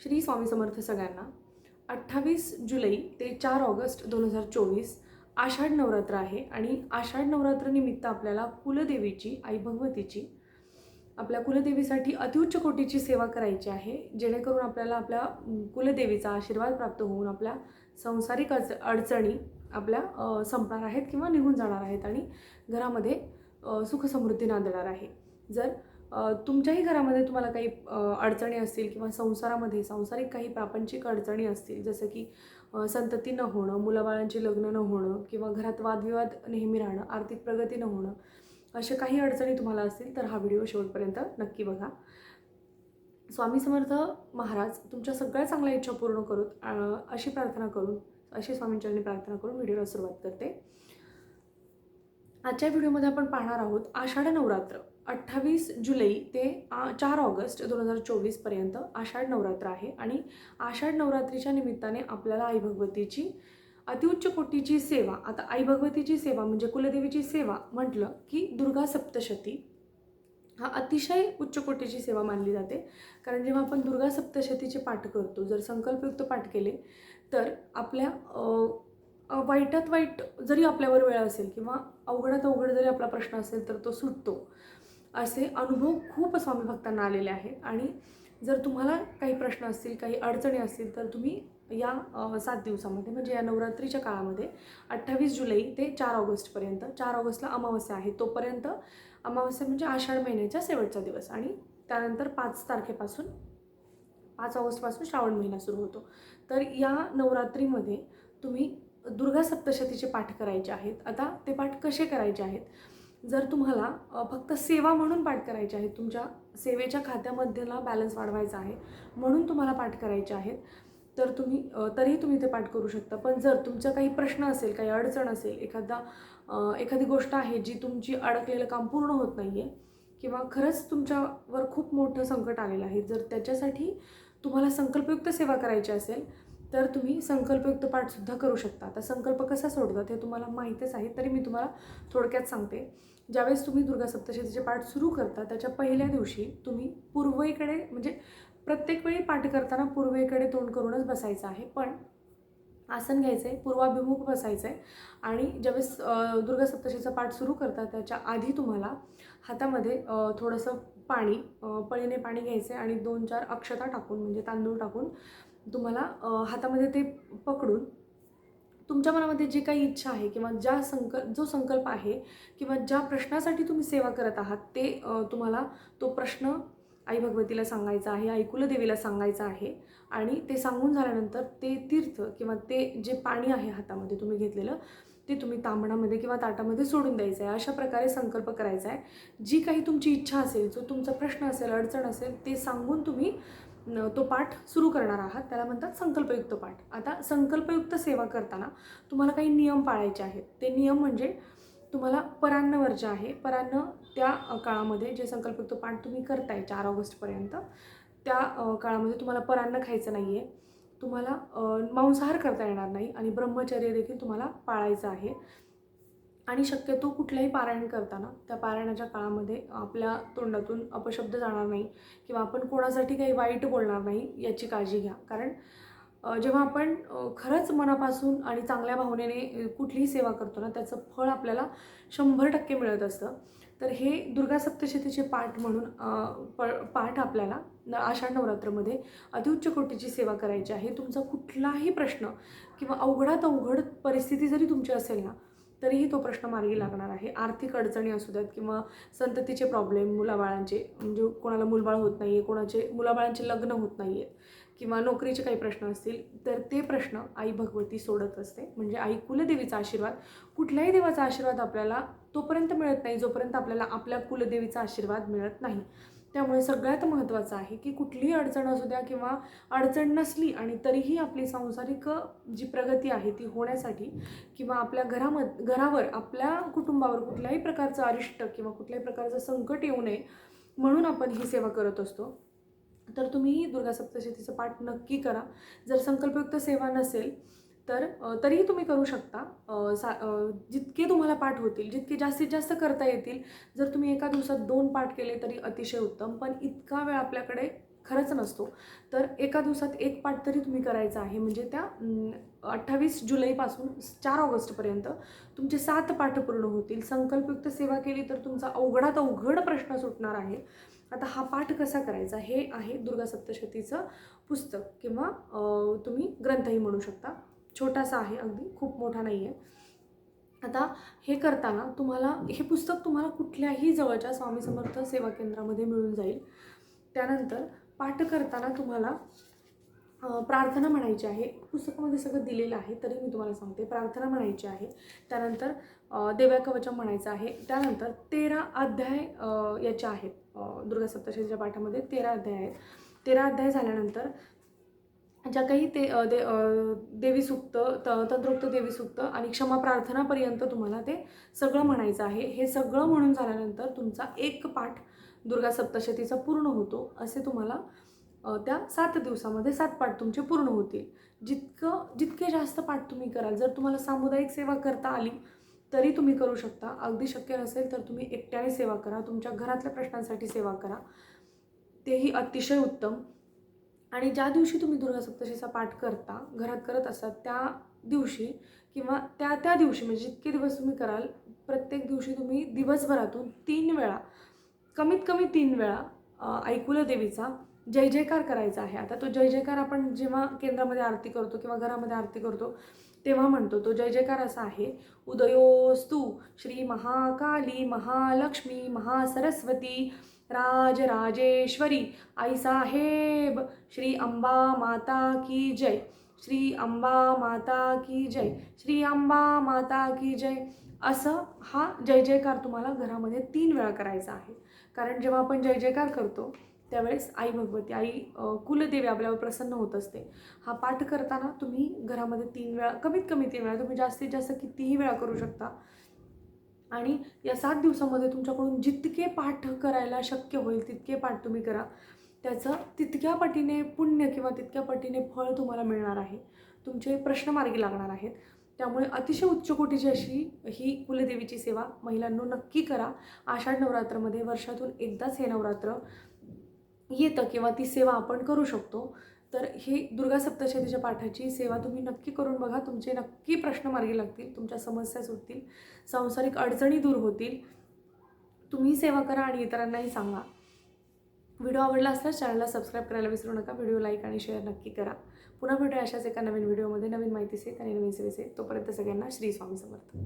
श्री स्वामी समर्थ सगळ्यांना अठ्ठावीस जुलै ते चार ऑगस्ट दोन हजार चोवीस आषाढ नवरात्र आहे आणि आषाढ नवरात्र निमित्त आपल्याला कुलदेवीची आई भगवतीची आपल्या कुलदेवीसाठी अतिउच्च कोटीची सेवा करायची आहे जेणेकरून आपल्याला आपल्या कुलदेवीचा आशीर्वाद प्राप्त होऊन आपल्या संसारिक अडच अडचणी आपल्या संपणार आहेत किंवा निघून जाणार आहेत आणि घरामध्ये सुखसमृद्धी नांदणार आहे. जर तुमच्याही घरामध्ये तुम्हाला काही अडचणी असतील किंवा संसारामध्ये सांसारिक काही प्रापंचिक अडचणी असतील जसं की संतती न होणं मुलाबाळांची लग्न न होणं किंवा घरात वादविवाद नेहमी राहणं आर्थिक प्रगती न होणं अशा काही अडचणी तुम्हाला असतील तर हा व्हिडिओ शेवटपर्यंत नक्की बघा. स्वामी समर्थ महाराज तुमच्या सगळ्या चांगल्या इच्छा पूर्ण करून अशी प्रार्थना करून अशी स्वामींचरणी प्रार्थना करून व्हिडिओला सुरुवात करते. आजच्या व्हिडिओमध्ये आपण पाहणार आहोत आषाढ नवरात्र. अठ्ठावीस जुलै ते चार ऑगस्ट दोन हजार चोवीसपर्यंत आषाढ नवरात्र आहे आणि आषाढ नवरात्रीच्या निमित्ताने आपल्याला आई भगवतीची अतिउच्च कोटीची सेवा आता आई भगवतीची सेवा म्हणजे कुलदेवीची सेवा म्हटलं की दुर्गा सप्तशती. हा अतिशय उच्च कोटीची सेवा मानली जाते. कारण जेव्हा आपण दुर्गा सप्तशतीचे पाठ करतो जर संकल्पयुक्त पाठ केले तर आपल्या वाईटात वाईट जरी आपल्यावर वेळ असेल किंवा अवघडात अवघड जरी आपला प्रश्न असेल तर तो सुटतो. असे अनुभव खूप स्वामी भक्तांना आलेले आहेत. आणि जर तुम्हाला काही प्रश्न असतील काही अडचणी असतील तर तुम्ही या सात दिवसामध्ये म्हणजे या नवरात्रीच्या काळामध्ये अठ्ठावीस जुलै ते चार ऑगस्टपर्यंत चार ऑगस्टला अमावस्या आहे तोपर्यंत अमावस्या म्हणजे आषाढ महिन्याचा शेवटचा दिवस. आणि त्यानंतर पाच तारखेपासून पाच ऑगस्टपासून श्रावण महिना सुरू होतो. तर या नवरात्रीमध्ये तुम्ही दुर्गा सप्तशतीचे पाठ करायचे आहेत. आता ते पाठ कसे करायचे आहेत? जर तुम्हाला फक्त सेवा म्हणून पाठ करायचे आहेत तुमच्या सेवेच्या खात्यामध्येला बॅलन्स वाढवायचा आहे म्हणून तुम्हाला पाठ करायचे आहेत तर तुम्ही तरीही तुम्ही ते पाठ करू शकता. पण जर तुमचा काही प्रश्न असेल काही अडचण असेल एखादा एखादी गोष्ट आहे जी तुमची अडकलेलं काम पूर्ण होत नाही आहे किंवा खरंच तुमच्यावर खूप मोठं संकट आलेलं आहे जर त्याच्यासाठी तुम्हाला संकल्पयुक्त सेवा करायची असेल तर तुम्ही संकल्पयुक्त पाठसुद्धा करू शकता. आता संकल्प कसा सोडतात हे तुम्हाला माहीतच आहे तरी मी तुम्हाला थोडक्यात सांगते. ज्यावेळेस तुम्ही दुर्गा सप्तशतीचे पाठ सुरू करता त्याच्या पहिल्या दिवशी तुम्ही पूर्वेकडे म्हणजे प्रत्येक वेळी पाठ करताना पूर्वेकडे तोंड करूनच बसायचं आहे. पण आसन घ्यायचं आहे पूर्वाभिमुख बसायचं आहे आणि ज्यावेळेस दुर्गा सप्तशीचा पाठ सुरू करता त्याच्या आधी तुम्हाला हातामध्ये थोडंसं पाणी पळीने पाणी घ्यायचं आहे आणि दोन चार अक्षता टाकून म्हणजे तांदूळ टाकून तुम्हाला हातामध्ये ते पकडून तुमच्या मनामध्ये जी काही इच्छा आहे किंवा ज्या संकल्प जो संकल्प आहे किंवा ज्या प्रश्नासाठी तुम्ही सेवा करत आहात ते तुम्हाला तो प्रश्न आई भगवतीला सांगायचा आहे आई कुलदेवीला सांगायचा आहे आणि ते सांगून झाल्यानंतर ते तीर्थ किंवा ते जे पाणी आहे हातामध्ये तुम्ही घेतलेलं ते तुम्ही तांबणामध्ये किंवा ताटामध्ये सोडून द्यायचं आहे. अशा प्रकारे संकल्प करायचा आहे. जी काही तुमची इच्छा असेल जो तुमचा प्रश्न असेल अडचण असेल ते सांगून तुम्ही तो पाठ सुरू करणार आहात. त्याला म्हणतात संकल्पयुक्त पाठ. आता संकल्पयुक्त सेवा करताना तुम्हाला काही नियम पाळायचे आहेत. ते नियम म्हणजे तुम्हाला परान्न वर्ज आहे परान्न त्या काळामध्ये जे संकल्पयुक्त पाठ तुम्ही करताय चार ऑगस्टपर्यंत त्या काळामध्ये तुम्हाला परान्न खायचं नाही आहे तुम्हाला मांसाहार करता येणार नाही आणि ब्रह्मचर्य देखील तुम्हाला पाळायचं आहे. आणि शक्यतो कुठलंही पारायण करताना त्या पारायणाच्या काळामध्ये आपल्या तोंडातून अपशब्द जाणार नाही किंवा आपण कोणासाठी काही वाईट बोलणार नाही याची काळजी घ्या. कारण जेव्हा आपण खरंच मनापासून आणि चांगल्या भावनेने कुठलीही सेवा करतो ना त्याचं फळ आपल्याला शंभर टक्के मिळत असतं. तर हे दुर्गा सप्तशतीचे पाठ म्हणून प पाठ आपल्याला न आषाढ नवरात्रमध्ये अतिउच्च कोटीची सेवा करायची आहे. तुमचा कुठलाही प्रश्न किंवा अवघडात अवघड परिस्थिती जरी तुमची असेल ना तरीही तो प्रश्न मार्गी लागणार आहे. आर्थिक अडचणी असू द्यात किंवा संततीचे प्रॉब्लेम मुलाबाळांचे म्हणजे कोणाला मुलबाळ होत नाही आहे कोणाचे मुलाबाळांचे लग्न होत नाही आहेत किंवा नोकरीचे काही प्रश्न असतील तर ते प्रश्न आई भगवती सोडत असते. म्हणजे आई कुलदेवीचा आशीर्वाद. कुठल्याही देवाचा आशीर्वाद आपल्याला तोपर्यंत मिळत नाही जोपर्यंत आपल्याला आपल्या कुलदेवीचा आशीर्वाद मिळत नाही. त्यामुळे सगळ्यात महत्त्वाचं आहे की कुठलीही अडचण असू द्या किंवा अडचण नसली आणि तरीही आपली सांसारिक जी प्रगती आहे ती होण्यासाठी किंवा आपल्या घरामध घरावर आपल्या कुटुंबावर कुठल्याही प्रकारचं अरिष्ट किंवा कुठल्याही प्रकारचं संकट येऊ नये म्हणून आपण ही सेवा करत असतो. तर तुम्हीही दुर्गा सप्तशतीचं पाठ नक्की करा. जर संकल्पयुक्त सेवा नसेल तर तरीही तुम्ही करू शकता. सा जितके तुम्हाला पाठ होतील जितके जास्तीत जास्त करता येतील जर तुम्ही एका दिवसात दोन पाठ केले तरी अतिशय उत्तम पण इतका वेळ आपल्याकडे खरंच नसतो. तर एका दिवसात एक पाठ तरी तुम्ही करायचा आहे म्हणजे त्या अठ्ठावीस जुलैपासून चार ऑगस्टपर्यंत तुमचे सात पाठ पूर्ण होतील. संकल्पयुक्त सेवा केली तर तुमचा अवघडात अवघड प्रश्न सुटणार आहे. आता हा पाठ कसा करायचा? हे आहे दुर्गा सप्तशतीचं पुस्तक किंवा तुम्ही ग्रंथही म्हणू शकता. छोटासा आहे अगदी खूप मोठा नाही आहे आता हे करताना तुम्हाला हे पुस्तक तुम्हाला कुठल्याही जवळच्या स्वामी समर्थ सेवा केंद्रामध्ये मिळून जाईल. त्यानंतर पाठ करताना तुम्हाला प्रार्थना म्हणायची आहे. पुस्तकामध्ये सगळं दिलेलं आहे तरी मी तुम्हाला सांगते. प्रार्थना म्हणायची आहे. त्यानंतर देव्या कवचम म्हणायचं आहे. त्यानंतर तेरा अध्याय याच्या याचे आहेत दुर्गा सप्तशतीच्या पाठामध्ये तेरा अध्याय आहेत. तेरा अध्याय झाल्यानंतर ज्या काही ते दे देवी सुक्त त तंत्रोक्त देवी सुक्त आणि क्षमा प्रार्थनापर्यंत तुम्हाला ते सगळं म्हणायचं आहे. हे सगळं म्हणून झाल्यानंतर तुमचा एक पाठ दुर्गा सप्तशतीचा पूर्ण होतो असे तुम्हाला त्या सात दिवसामध्ये सात पाठ तुमचे पूर्ण होतील. जितकं जितके जास्त पाठ तुम्ही कराल जर तुम्हाला सामुदायिक सेवा करता आली तरी तुम्ही करू शकता. अगदी शक्य नसेल तर तुम्ही एकट्याने सेवा करा तुमच्या घरातल्या प्रश्नांसाठी सेवा करा. तेही अतिशय उत्तम. आणि ज्या दिवशी तुम्ही दुर्गा सप्तशीचा पाठ करता घरात करत असाल त्या दिवशी किंवा त्या त्या दिवशी म्हणजे जितके दिवस तुम्ही कराल प्रत्येक दिवशी तुम्ही दिवसभरातून तीन वेळा कमीत कमी तीन वेळा अ, ऐकुल देवीचा जय जयकार करायचा आहे. आता तो जय जयकार आपण जेव्हा केंद्रामध्ये आरती करतो किंवा घरामध्ये आरती करतो तेव्हा म्हणतो तो जय जयकार असा आहे. उदयोस्तु श्री महाकाली महालक्ष्मी महासरस्वती राजराजेश्वरी आई साहेब श्री अंबा माता की जय. श्री अंबा माता की जय. श्री अंबा माता की जय. असं हा जय जयकार तुम्हाला घरामध्ये तीन वेळा करायचा आहे. कारण जेव्हा आपण जय जयकार करतो त्यावेळेस आई भगवती आई कुलदेवी आपल्यावर प्रसन्न होत असते. हा पाठ करताना तुम्ही घरामध्ये तीन वेळा कमीत कमी तीन वेळा तुम्ही जास्तीत जास्त कितीही वेळा करू शकता. आणि या सात दिवसामध्ये तुमच्याकडून जितके पाठ करायला शक्य होईल तितके पाठ तुम्ही करा. त्याचं तितक्या पटीने पुण्य किंवा तितक्या पटीने फळ तुम्हाला मिळणार आहे. तुमचे प्रश्न मार्गी लागणार आहेत. त्यामुळे अतिशय उच्च कोटीची अशी ही कुलदेवीची सेवा महिलांनो नक्की करा. आषाढ नवरात्रामध्ये वर्षातून एकदाच हे नवरात्र येतं किंवा ती सेवा आपण करू शकतो तर ही दुर्गा सप्तशतीच्या पाठाची सेवा तुम्ही नक्की करून बघा. तुमचे नक्की प्रश्न मार्गी लागतील तुमच्या समस्या सुटतील सांसारिक अडचणी दूर होतील. तुम्ही सेवा करा आणि इतरांनाही सांगा. व्हिडिओ आवडला असल्यास चॅनलला सबस्क्राईब करायला विसरू नका. व्हिडिओ लाईक आणि शेअर नक्की करा. पुन्हा भेटूया अशाच एका नवीन व्हिडिओमध्ये. नवीन माहितीचे आणि नवीन सेवेचे. तोपर्यंत सगळ्यांना श्री स्वामी समर्थ.